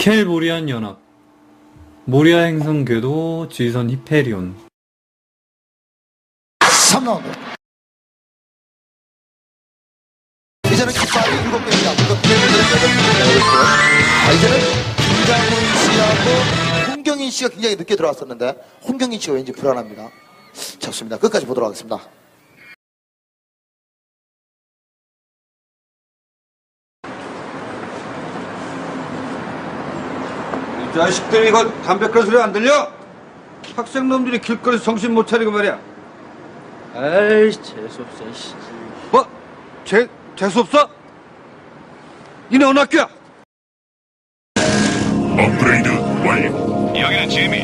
니켈 모리안 연합 모리아 행성 궤도 지선 히페리온 3라운드. 이제는 깃발이 7개입니다. 그것들의 문제를 아, 이제는 김장훈 씨하고 홍경인 씨가 굉장히 늦게 들어왔었는데 홍경인 씨가 왠지 불안합니다. 좋습니다. 끝까지 보도록 하겠습니다. 자식들이 이거 담배끈 소리 안 들려? 학생놈들이 길거리에서 정신 못 차리고 말이야. 아이 재수없어 씨. 뭐? 재, 재수없어? 니네 어느 학교야? 업그레이드 완료. 여기는 지미.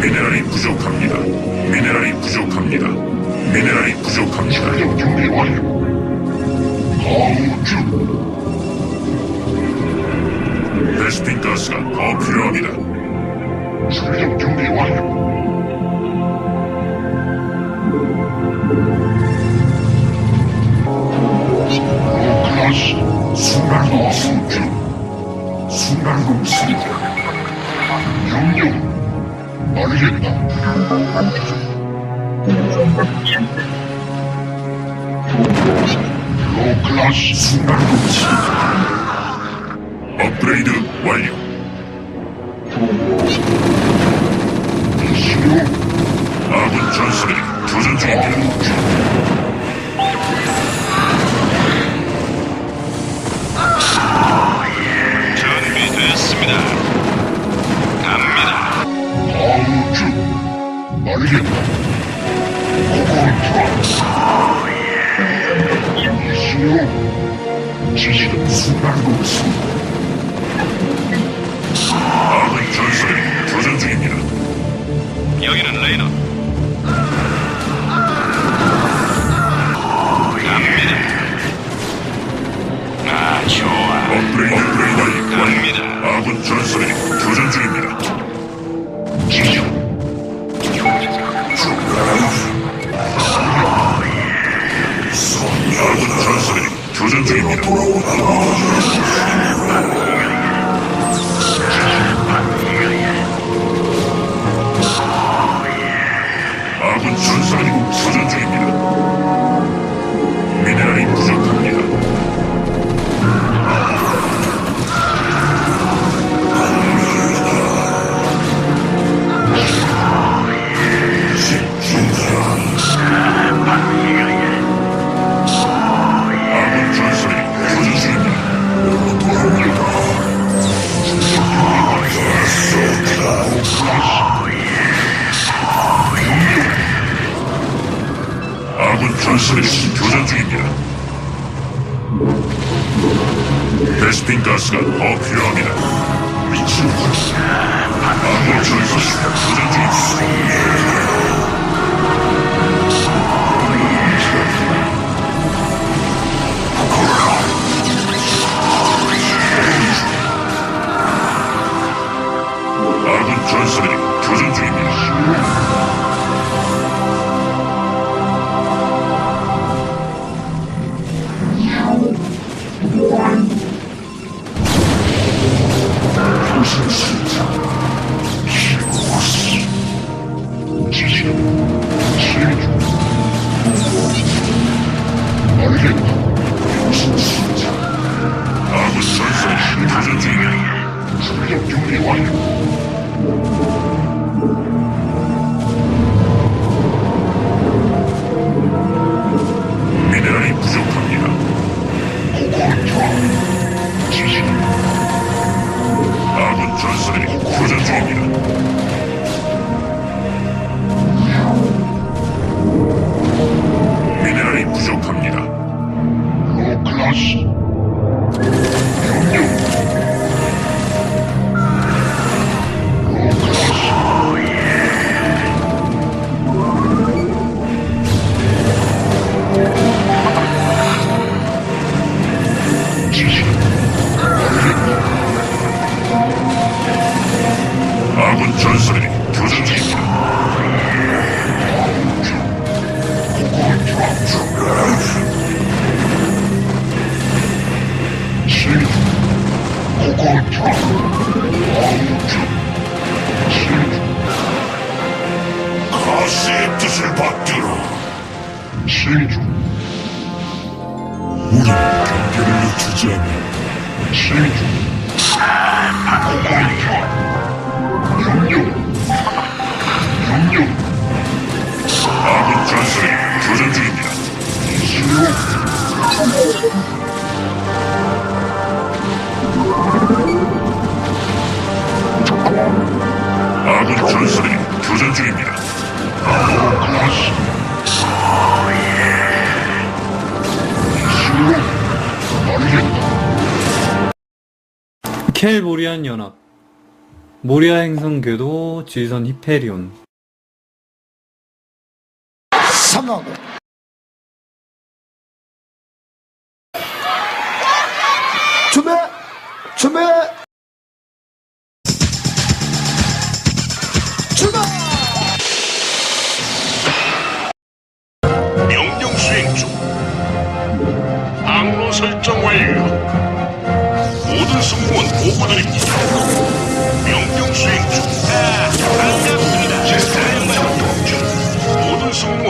미네랄이 부족합니다. 미네랄이 부족합니다. 미네랄이 부족합니다. 준비 완료. 가우주. 베스핀 가스가 더 필요합니다. 출력 준비 완료. 순간공 성주 순간공 성주 명령. 알겠다. 로클라스 순간공 성주 업그레이드 완료. 신호 아군 전술이 교전 중입니다. 준비됐습니다. 갑니다. 아우주 고콘트라 신호 지시는 순간공 성주 아군 교전 중입니다 여기는 레이너. 전설이 교전 중입니다. 베스핀 가스가 더 필요합니다. 미친 아군 전설이 교전 중 무게를 늦추지 않아. 신중. 아군 전술이 교전 중입니다. 아군 전술이 교전 중입니다. 켈보리안 연합 모리아 행성 궤도 지휘선 히페리온 3라운드. 준비! 준비!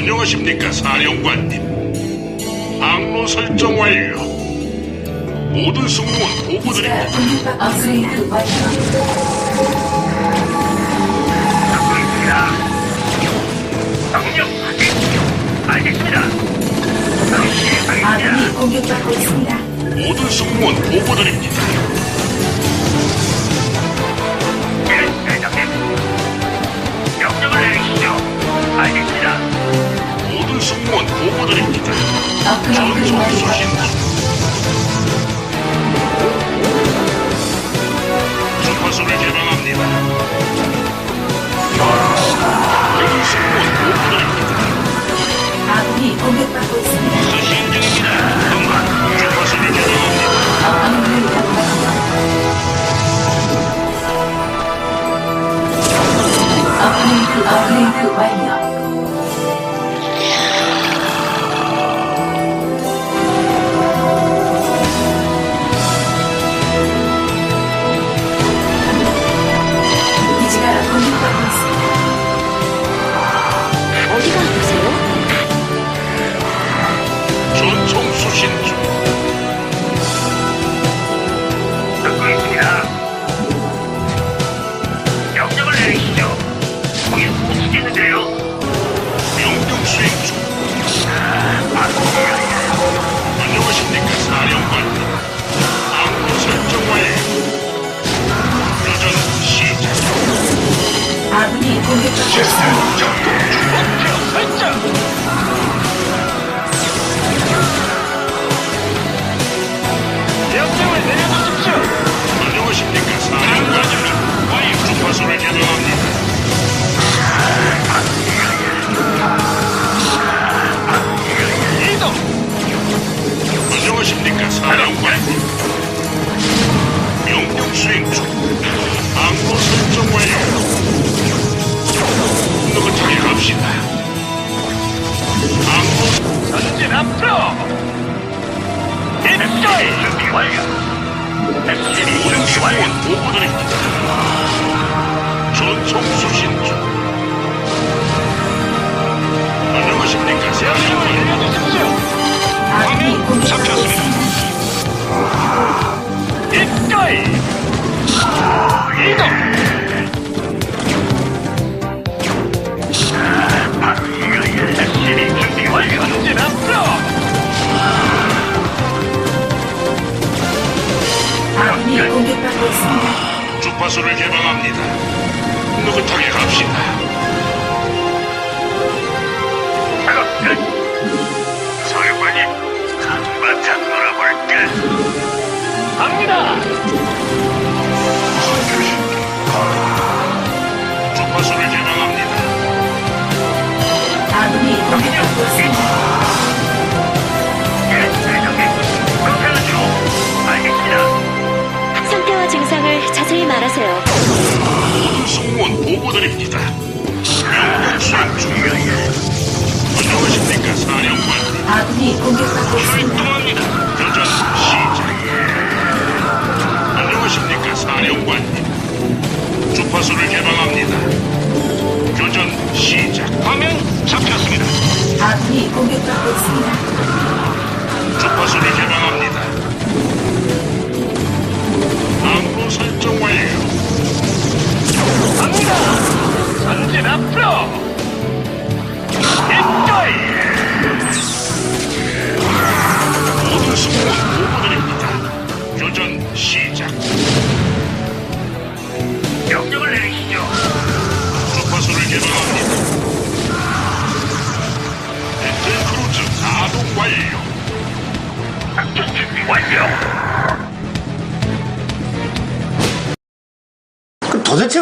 안녕하십니까, 사령관님. 항로 설정 완료. 모든 승무원 보고드립니다. 업그레이드 완료. 아군이 공격받고 있습니다. 모든 승무원 보고드립니다. 전속 완료. 수신 주파수를 개방합니다. 공 앞으로. 입가이 준비 완료. 모든 승무원 보고드립니다. 전송 수신 중. 안녕하십니까, 사령관. 내려주십시오. 공격받고 있습니다. 입가이. 이동. 아니야, 주파수를 개방합니다. 느긋하게 갑시다. 서유관이 한바탕 놀아볼까? 갑니다! 주파수를 개방합니다. 아군이 공격받고 있습니다. 증상을 자세히 말하세요. 승무원 보고드립니다. 사령관상 중명이요. 안녕하십니까, 사령관. 아군이 공격받고 있습니다. 합니다 도전 시작. 안녕하십니까, 사령관님. 주파수를 개방합니다. 교전 시작. 화면 잡혔습니다. 아군이 공격받고 있습니다. 주파수를 개방합니다. 항로 설정 완료. 갑니다. 전진 앞으로. 기꺼이. 모든 승무원 보고드립니다. 교전 시작.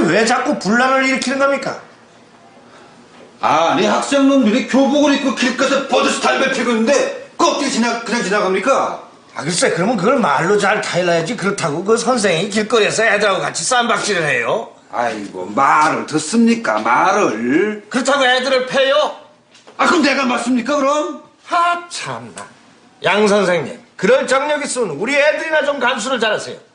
왜 자꾸 분란을 일으키는 겁니까? 아니 학생놈들이 교복을 입고 길가에서 버드 스타일 뱉히고 있는데 그 어떻게 지나, 그냥 지나갑니까? 아 글쎄 그러면 그걸 말로 잘 타일러야지 그렇다고 그 선생이 길거리에서 애들하고 같이 쌈박질을 해요? 아이고 말을 듣습니까 말을 그렇다고 애들을 패요? 아 그럼 내가 맞습니까 그럼? 하 참나 양 선생님 그럴 정력 있으면 우리 애들이나 좀 감수를 잘하세요